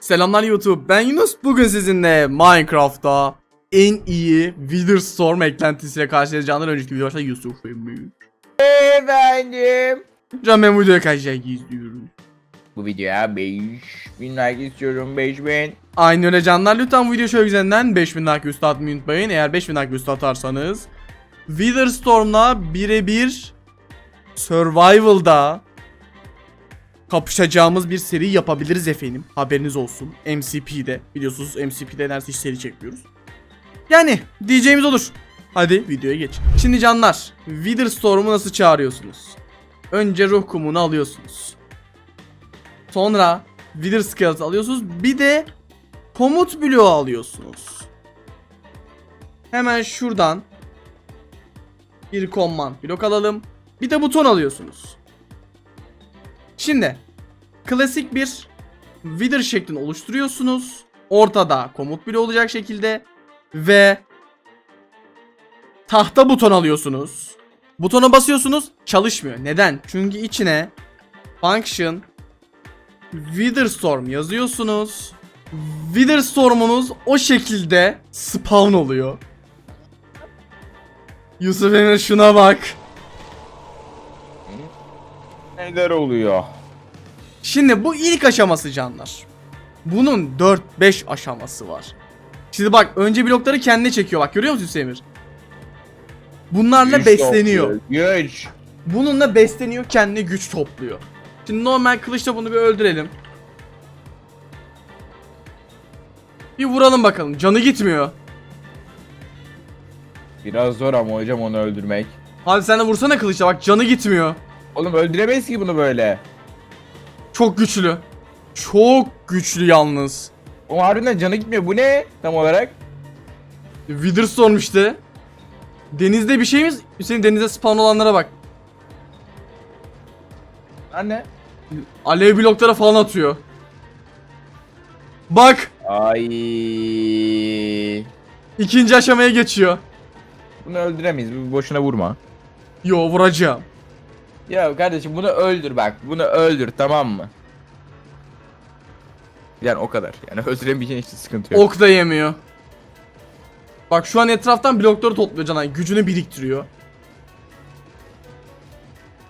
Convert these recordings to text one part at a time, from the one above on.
Selamlar YouTube. Ben Yunus. Bugün sizinle Minecraft'ta en iyi Witherstorm eklentisiyle karşılayacağından önceki video başta Yusuf Emir. Efendim. Can ben bu videoya karşıya izliyoruz. Bu videoya 5000 like istiyorum 5000. Aynı öyle canlar. Lütfen bu video şöyle güzelinden 5000 like üstü atmayı unutmayın. Eğer 5000 like üstü atarsanız Witherstorm'la birebir Survival'da kapışacağımız bir seri yapabiliriz efendim. Haberiniz olsun. MCP'de. Biliyorsunuz MCP'de neredeyse hiç seri çekmiyoruz. Yani diyeceğimiz olur. Hadi videoya geç. Şimdi canlar, Witherstorm'u nasıl çağırıyorsunuz? Önce ruh kumunu alıyorsunuz. Sonra Wither Skeleton alıyorsunuz. Bir de komut bloğu alıyorsunuz. Hemen şuradan bir command blok alalım. Bir de buton alıyorsunuz. Şimdi klasik bir Wither şeklini oluşturuyorsunuz. Ortada komut bloğu olacak şekilde ve tahta buton alıyorsunuz. Butona basıyorsunuz çalışmıyor. Neden? Çünkü içine function Witherstorm yazıyorsunuz. Witherstorm'unuz o şekilde spawn oluyor. Yusuf Emir şuna bak. Neler oluyor? Şimdi bu ilk aşaması canlar. Bunun 4-5 aşaması var. Şimdi bak önce blokları kendine çekiyor bak görüyor musun Yusuf Emir? Bunlarla Güç besleniyor. topluyor, Güç. Bununla besleniyor kendine güç topluyor. Şimdi normal kılıçla bunu bir öldürelim. Bir vuralım bakalım. Canı gitmiyor. Biraz zor ama hocam onu öldürmek. Abi sen de vursana kılıçla bak canı gitmiyor. Oğlum öldüremeyiz ki bunu böyle. Çok güçlü. Çok güçlü yalnız. O harbiden canı gitmiyor. Bu ne tam olarak? Witherstorm işte. Denizde bir şey mi? Hüseyin denizde spawn olanlara bak. Anne. Alev bloklara falan atıyor. Bak. Ay. ikinci aşamaya geçiyor. Bunu öldüremeyiz. Boşuna vurma. Yo vuracağım. Ya kardeşim bunu öldür bak. Bunu öldür tamam mı? Yani o kadar. Yani öldüremeyeceğin hiç sıkıntı yok. Ok da yemiyor. Bak şu an etraftan blokları topluyor Canay. Gücünü biriktiriyor.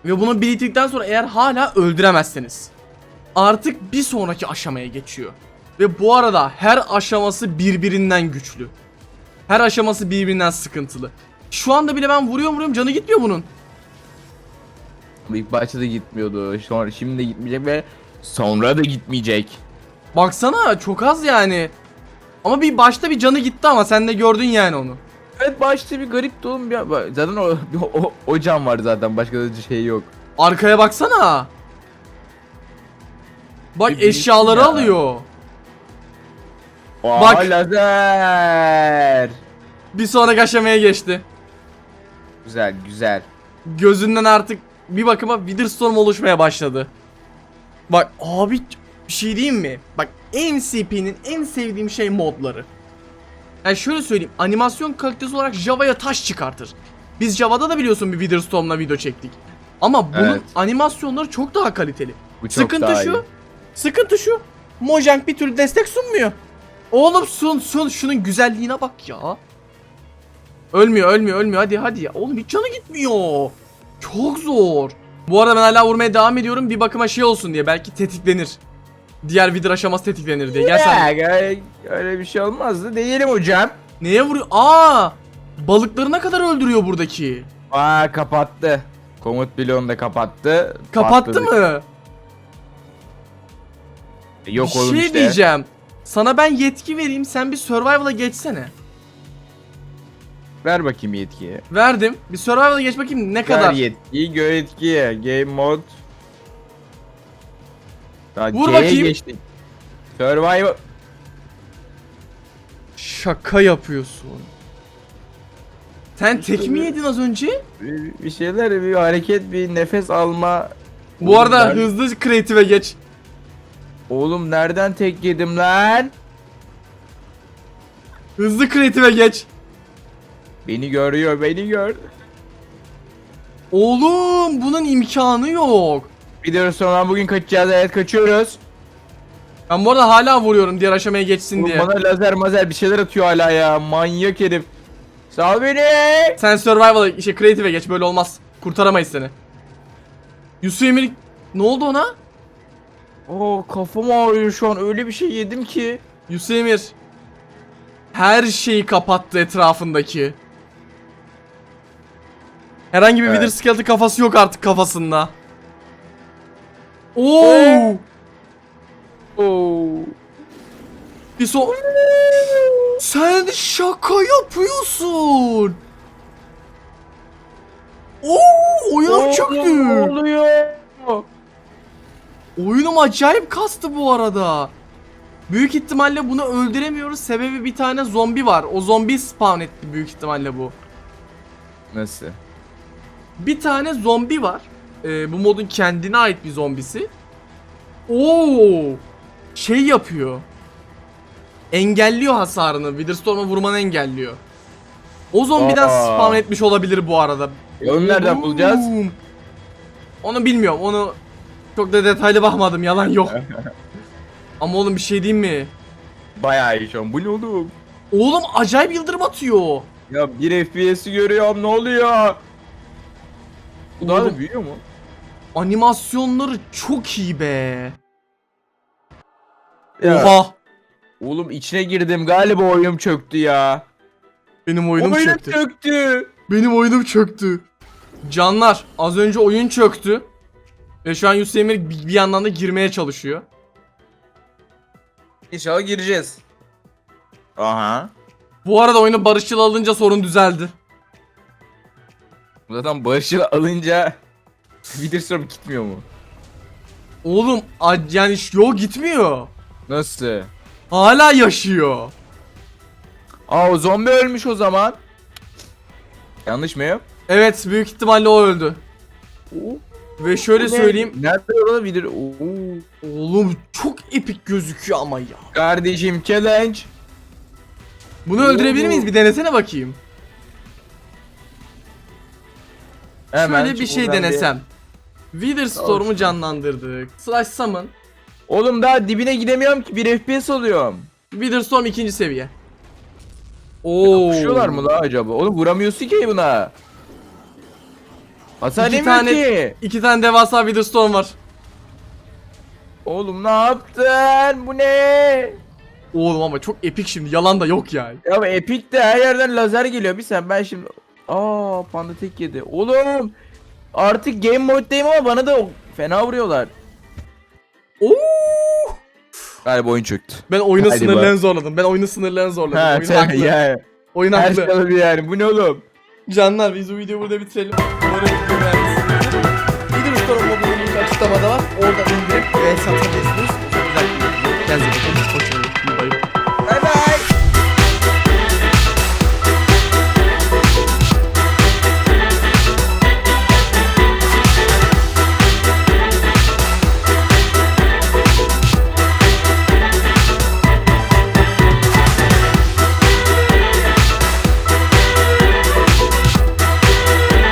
Ve bunu biriktirdikten sonra eğer hala öldüremezseniz artık bir sonraki aşamaya geçiyor. Ve bu arada her aşaması birbirinden güçlü. Her aşaması birbirinden sıkıntılı. Şu anda bile ben vuruyorum vuruyorum canı gitmiyor bunun. İlk başta da gitmiyordu. Sonra şimdi de gitmeyecek ve sonra da gitmeyecek. Baksana çok az yani. Ama bir başta bir canı gitti ama sen de gördün yani onu. Evet başta bir garip oğlum ya. Zaten o, o, o cam var zaten. Başka da şey yok. Arkaya baksana. Bak Bir eşyaları ya. alıyor. Aa, Bak. lazer. Bir sonraki aşamaya geçti. Güzel güzel. Gözünden artık bir bakıma Witherstorm oluşmaya başladı. Bak abi bir şey diyeyim mi? Bak MCP'nin en sevdiğim şey modları. Yani şöyle söyleyeyim animasyon kalitesi olarak Java'ya taş çıkartır. Biz Java'da da biliyorsun bir Witherstorm'la video çektik. Ama bunun Evet. animasyonları çok daha kaliteli. Bu çok sıkıntı daha şu. iyi. Sıkıntı şu. Mojang bir türlü destek sunmuyor. Oğlum sun sun şunun güzelliğine bak ya. Ölmüyor ölmüyor ölmüyor hadi hadi ya. Oğlum hiç canı gitmiyor. Çok zor. Bu arada ben hala vurmaya devam ediyorum bir bakıma şey olsun diye belki tetiklenir. Diğer Wither aşaması tetiklenir diye. Gel sen. Ya, öyle, öyle bir şey olmazdı. Diyelim hocam. Neye vuruyor? Aa! Balıkları ne kadar öldürüyor buradaki? Aa kapattı. Komut bloğunu da kapattı. Kapattı Patladı. mı? Yok bir oğlum şey işte. diyeceğim. Sana ben yetki vereyim sen bir survival'a geçsene. Ver bakayım yetkiyi. Verdim. Bir survival'a geç bakayım ne Ver kadar. yetkiyi, gö yetkiyi. Game mod. Daha Vur C'ye bakayım. geçtik. Survival. Şaka yapıyorsun. Sen tek mi yedin az önce? Bir bir şeyler, bir hareket, bir nefes alma. Bu Oğlum arada ben- hızlı kreatife geç. Oğlum nereden tek yedim lan? Hızlı kreatife geç. Beni görüyor, beni gör. Oğlum bunun imkanı yok. Bir de sonra bugün kaçacağız, evet kaçıyoruz. Ben bu arada hala vuruyorum diğer aşamaya geçsin Oğlum diye. Bana lazer mazer bir şeyler atıyor hala ya. Manyak herif. Sal beni. Sen survival'a işte creative'e geç böyle olmaz. Kurtaramayız seni. Yusuf Emir ne oldu ona? Oo kafam ağrıyor şu an öyle bir şey yedim ki. Yusuf Emir her şeyi kapattı etrafındaki. Herhangi bir Evet. Wither Skeleton kafası yok artık kafasında. Oo! Oo. Bir so Sen şaka yapıyorsun. Oo, Oğlum, çöktü. Ne oluyor? Oyunum acayip kastı bu arada. Büyük ihtimalle bunu öldüremiyoruz. Sebebi bir tane zombi var. O zombi spawn etti büyük ihtimalle bu. Nasıl? Bir tane zombi var. Ee, bu modun kendine ait bir zombisi. Oo! Şey yapıyor. Engelliyor hasarını. Witherstorm'a vurmanı engelliyor. O zombiden Aa. spawn etmiş olabilir bu arada. E onu nereden bulacağız? Onu bilmiyorum. Onu çok da detaylı bakmadım. Yalan yok. Ama oğlum bir şey diyeyim mi? Bayağı iyi şu an. Bu ne oğlum? Oğlum acayip yıldırım atıyor. Ya bir FPS'i görüyorum ne oluyor? Bu daha da büyüyor mu? Animasyonları çok iyi be. Ya. Oha. Oğlum içine girdim galiba oyunum çöktü ya. Benim oyunum Oyunum çöktü. çöktü. Benim oyunum çöktü. Canlar az önce oyun çöktü. Ve şu an Yusuf Emir bir bir yandan da girmeye çalışıyor. İnşallah gireceğiz. Aha. Bu arada oyunu barışçıl alınca sorun düzeldi. Zaten barışçıl alınca Witherstorm gitmiyor mu? Oğlum ac- yani ş- yok gitmiyor. Nasıl? Hala yaşıyor. Aa o zombi ölmüş o zaman. Yanlış mıyım? Evet büyük ihtimalle o öldü. Ve şöyle söyleyeyim. Nerede Wither? Oo. Oğlum çok epik gözüküyor ama ya. Kardeşim challenge. Bunu öldürebilir miyiz? Bir denesene bakayım. Hemen Şöyle bir şey buradan denesem. Wither Storm'u Olsun. canlandırdık. Slash Summon. Oğlum daha dibine gidemiyorum ki 1 FPS alıyorum. Wither Storm ikinci seviye. Oo. Kapışıyorlar mı la acaba? Oğlum vuramıyorsun ki buna. Hasar İki tane- ki. İki tane devasa Wither Storm var. Oğlum ne yaptın? Bu ne? Oğlum ama çok epik şimdi. Yalan da yok yani. Ya bu Epic de her yerden lazer geliyor. Bir sen ben şimdi... Aa panda tek yedi. Oğlum artık game moddayım ama bana da fena vuruyorlar. Oo. Galiba oyun çöktü. Ben oyunun Hadi sınırlarını zorladım. Ben oyunun sınırlarını zorladım. Ha Oyun haklı. ya. Oyun Her haklı. şey olabilir yani. Bu ne oğlum? Canlar biz bu videoyu burada bitirelim. Umarım video beğenmişsinizdir. Wither Storm modunun linki açıklamada var. Oradan indirip ve satabilirsiniz. Çok güzel bir video. Kendinize bakın. Hoşçakalın.